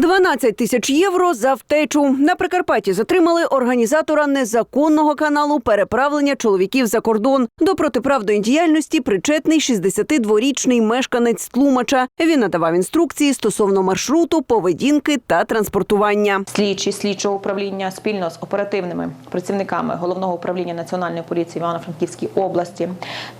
12 тисяч євро за втечу. На Прикарпатті затримали організатора незаконного каналу переправлення чоловіків за кордон. До протиправної діяльності причетний 62-річний мешканець Тлумача. Він надавав інструкції стосовно маршруту, поведінки та транспортування. Слідчі слідчого управління спільно з оперативними працівниками головного управління національної поліції Івано-Франківській області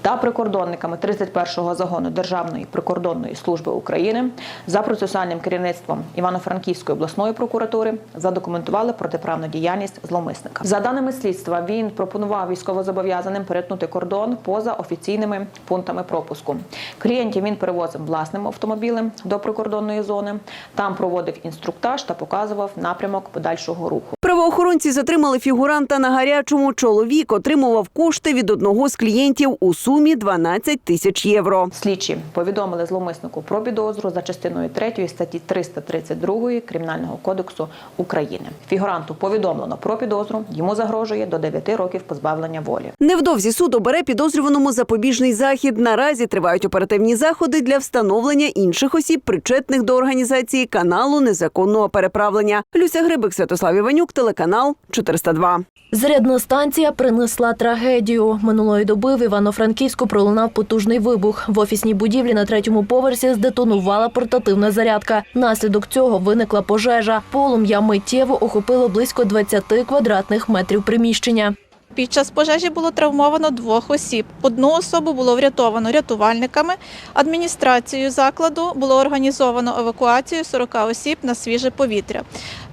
та прикордонниками 31-го загону Державної прикордонної служби України за процесуальним керівництвом Івано-Франківської обласної прокуратури задокументували протиправну діяльність зловмисника. За даними слідства, він пропонував військовозобов'язаним перетнути кордон поза офіційними пунктами пропуску. Клієнтів він перевозив власним автомобілем до прикордонної зони. Там проводив інструктаж та показував напрямок подальшого руху. Правоохоронці затримали фігуранта на гарячому. Чоловік отримував кошти від одного з клієнтів у сумі 12 тисяч євро. Слідчі повідомили зловмиснику про підозру за частиною 3 статті 332 Кримінального кодексу України. Фігуранту повідомлено про підозру. Йому загрожує до 9 років позбавлення волі. Невдовзі суд обере підозрюваному запобіжний захід. Наразі тривають оперативні заходи для встановлення інших осіб, причетних до організації каналу незаконного переправлення. Люся Грибик, Святослав Іванюк, телеканал 402. Зарядна станція принесла трагедію. Минулої доби в Івано-Франківську пролунав потужний вибух. В офісній будівлі на третьому поверсі здетонувала портативна зарядка. Наслідок цього виникла пожежа. Полум'я миттєво охопило близько 20 квадратних метрів приміщення. Під час пожежі було травмовано двох осіб. Одну особу було врятовано рятувальниками. Адміністрацією закладу було організовано евакуацію 40 осіб на свіже повітря.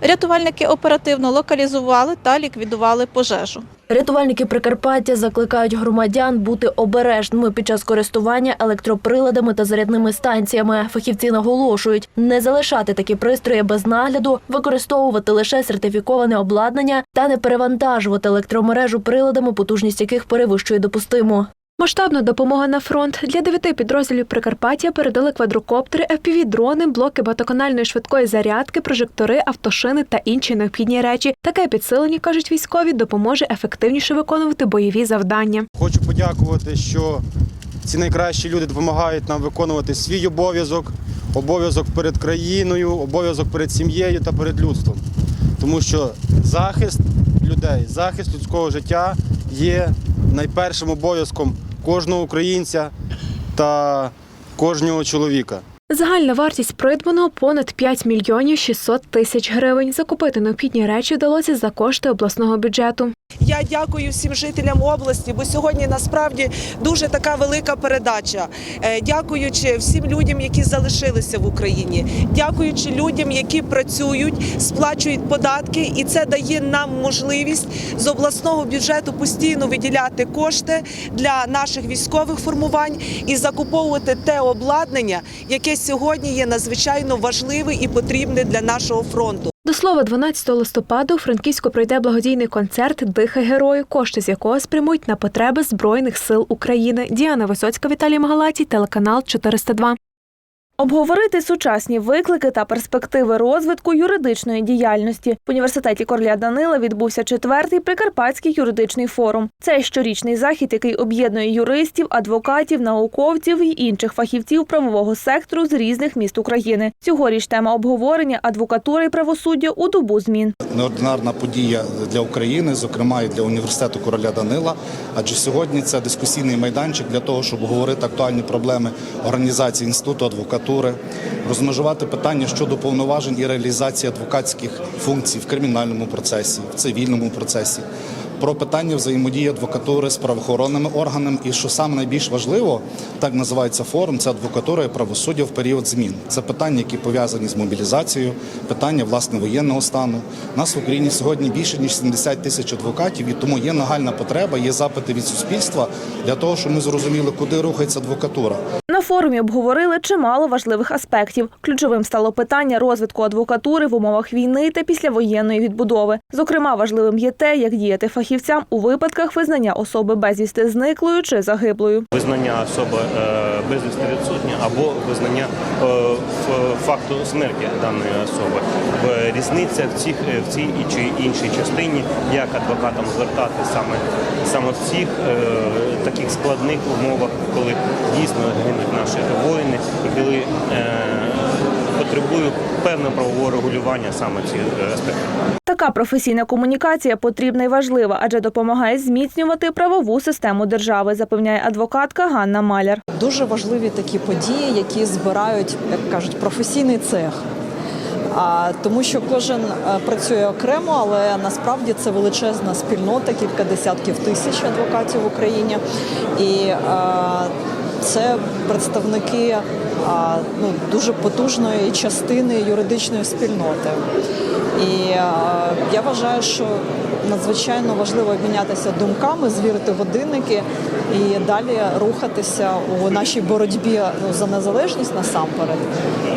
Рятувальники оперативно локалізували та ліквідували пожежу. Рятувальники Прикарпаття закликають громадян бути обережними під час користування електроприладами та зарядними станціями. Фахівці наголошують, не залишати такі пристрої без нагляду, використовувати лише сертифіковане обладнання та не перевантажувати електромережу приладами, потужність яких перевищує допустиму. Масштабна допомога на фронт для дев'яти підрозділів Прикарпаття передали квадрокоптери, FPV-дрони, блоки багатоканальної швидкої зарядки, прожектори, автошини та інші необхідні речі. Таке підсилення кажуть військові допоможе ефективніше виконувати бойові завдання. Хочу подякувати, що ці найкращі люди допомагають нам виконувати свій обов'язок, обов'язок перед країною, обов'язок перед сім'єю та перед людством. Тому що захист людей, захист людського життя є найпершим обов'язком кожного українця та кожного чоловіка. Загальна вартість придбаного понад 5 мільйонів 600 тисяч гривень. Закупити необхідні речі вдалося за кошти обласного бюджету. Я дякую всім жителям області, бо сьогодні насправді дуже така велика передача. Е, Дякуючи всім людям, які залишилися в Україні, дякуючи людям, які працюють, сплачують податки, і це дає нам можливість з обласного бюджету постійно виділяти кошти для наших військових формувань і закуповувати те обладнання, яке сьогодні є надзвичайно важливе і потрібне для нашого фронту. До слова, 12 листопада у Франківську пройде благодійний концерт Дихай герою, кошти з якого спрямують на потреби Збройних сил України. Діана Висоцька, Віталій Магалатій, телеканал 402. Обговорити сучасні виклики та перспективи розвитку юридичної діяльності в університеті Короля Данила відбувся четвертий прикарпатський юридичний форум. Це щорічний захід, який об'єднує юристів, адвокатів, науковців і інших фахівців правового сектору з різних міст України. Цьогоріч тема обговорення адвокатура і правосуддя у добу змін. неординарна подія для України, зокрема і для університету короля Данила. Адже сьогодні це дискусійний майданчик для того, щоб говорити актуальні проблеми організації інституту адвокатури, розмежувати питання щодо повноважень і реалізації адвокатських функцій в кримінальному процесі, в цивільному процесі. Про питання взаємодії адвокатури з правоохоронними органами, і що саме найбільш важливо, так називається форум, це адвокатура і правосуддя в період змін. Це питання, які пов'язані з мобілізацією, питання власне воєнного стану. Нас в Україні сьогодні більше ніж 70 тисяч адвокатів, і тому є нагальна потреба, є запити від суспільства для того, щоб ми зрозуміли, куди рухається адвокатура. На форумі обговорили чимало важливих аспектів. Ключовим стало питання розвитку адвокатури в умовах війни та післявоєнної відбудови. Зокрема, важливим є те, як діяти фахівцям у випадках визнання особи безвісти зниклою чи загиблою. визнання особи е, безвісти відсутня або визнання е, факту смерті даної особи. Різниця в цих е, в цій чи іншій частині, як адвокатам звертати саме саме в цих таких складних умовах, коли дійсно гинуть наші воїни, коли потребує певного правового регулювання саме ці е, аспекти. Така професійна комунікація потрібна і важлива, адже допомагає зміцнювати правову систему держави, запевняє адвокатка Ганна Маляр. Дуже важливі такі події, які збирають, як кажуть, професійний цех. А, тому що кожен е, працює окремо, але насправді це величезна спільнота, кілька десятків тисяч адвокатів в Україні. І е, це представники ну, дуже потужної частини юридичної спільноти. І я вважаю, що надзвичайно важливо обмінятися думками, звірити годинники і далі рухатися у нашій боротьбі ну, за незалежність насамперед.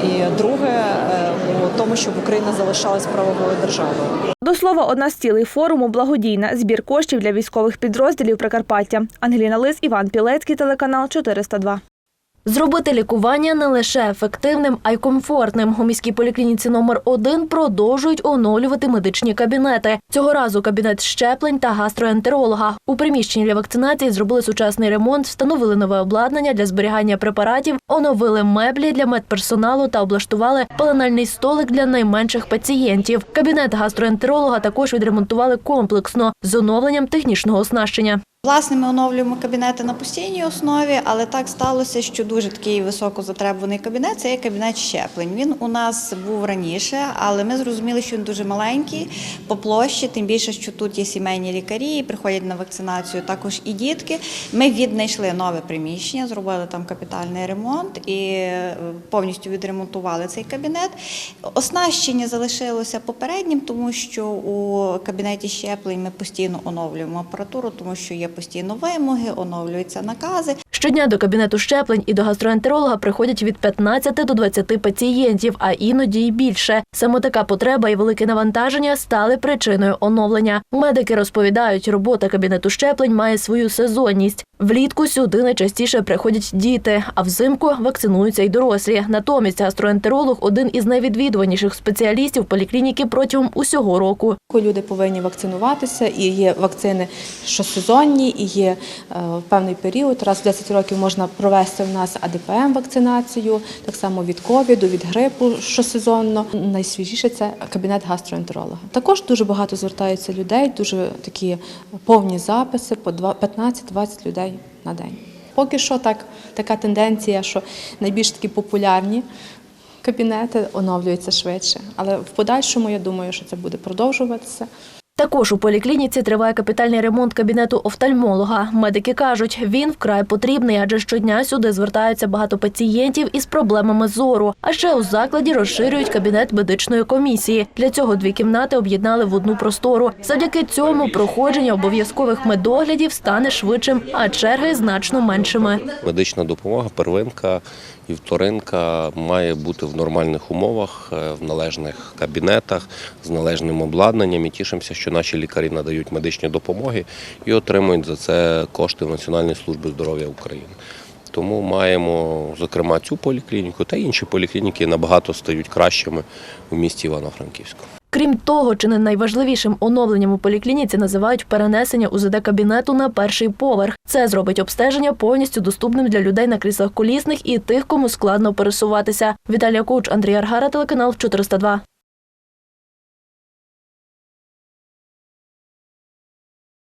І друге, е, у тому, щоб Україна залишалась правовою державою. До слова, одна з цілей форуму благодійна збір коштів для військових підрозділів Прикарпаття. Ангеліна Лис, Іван Пілецький, телеканал 402. Зробити лікування не лише ефективним, а й комфортним. У міській поліклініці номер 1 продовжують оновлювати медичні кабінети. Цього разу кабінет щеплень та гастроентеролога. У приміщенні для вакцинації зробили сучасний ремонт, встановили нове обладнання для зберігання препаратів, оновили меблі для медперсоналу та облаштували пеленальний столик для найменших пацієнтів. Кабінет гастроентеролога також відремонтували комплексно з оновленням технічного оснащення. Власне, ми оновлюємо кабінети на постійній основі, але так сталося, що дуже такий високо затребуваний кабінет це є кабінет щеплень. Він у нас був раніше, але ми зрозуміли, що він дуже маленький по площі, тим більше, що тут є сімейні лікарі, приходять на вакцинацію також і дітки. Ми віднайшли нове приміщення, зробили там капітальний ремонт і е, повністю відремонтували цей кабінет. Оснащення залишилося попереднім, тому що у кабінеті щеплень ми постійно оновлюємо апаратуру, тому що є постійно вимоги, оновлюються накази. Щодня до кабінету щеплень і до гастроентеролога приходять від 15 до 20 пацієнтів, а іноді й більше. Саме така потреба і велике навантаження стали причиною оновлення. Медики розповідають, робота кабінету щеплень має свою сезонність. Влітку сюди найчастіше приходять діти, а взимку вакцинуються й дорослі. Натомість гастроентеролог один із найвідвідуваніших спеціалістів поліклініки протягом усього року. Люди повинні вакцинуватися, і є вакцини щосезонні, і є е, певний період. Раз в 10 років можна провести в нас АДПМ вакцинацію, так само від ковіду, від грипу щосезонно. Найсвіжіше це кабінет гастроентеролога. Також дуже багато звертаються людей, дуже такі повні записи по 15-20 людей на день. Поки що так, така тенденція, що найбільш такі популярні кабінети оновлюються швидше. Але в подальшому я думаю, що це буде продовжуватися. Також у поліклініці триває капітальний ремонт кабінету офтальмолога. Медики кажуть, він вкрай потрібний, адже щодня сюди звертаються багато пацієнтів із проблемами зору. А ще у закладі розширюють кабінет медичної комісії. Для цього дві кімнати об'єднали в одну простору. Завдяки цьому проходження обов'язкових медоглядів стане швидшим, а черги значно меншими. Медична допомога, первинка і вторинка має бути в нормальних умовах, е, в належних кабінетах, з належним обладнанням. І тішимося, що наші лікарі надають медичні допомоги і отримують за це кошти в Національної служби здоров'я України. Тому маємо, зокрема, цю поліклініку та інші поліклініки набагато стають кращими в місті Івано-Франківську. Крім того, чи не найважливішим оновленням у поліклініці називають перенесення УЗД-кабінету на перший поверх. Це зробить обстеження повністю доступним для людей на кріслах колісних і тих, кому складно пересуватися. Віталія Куч, Андрій Аргара, телеканал 402.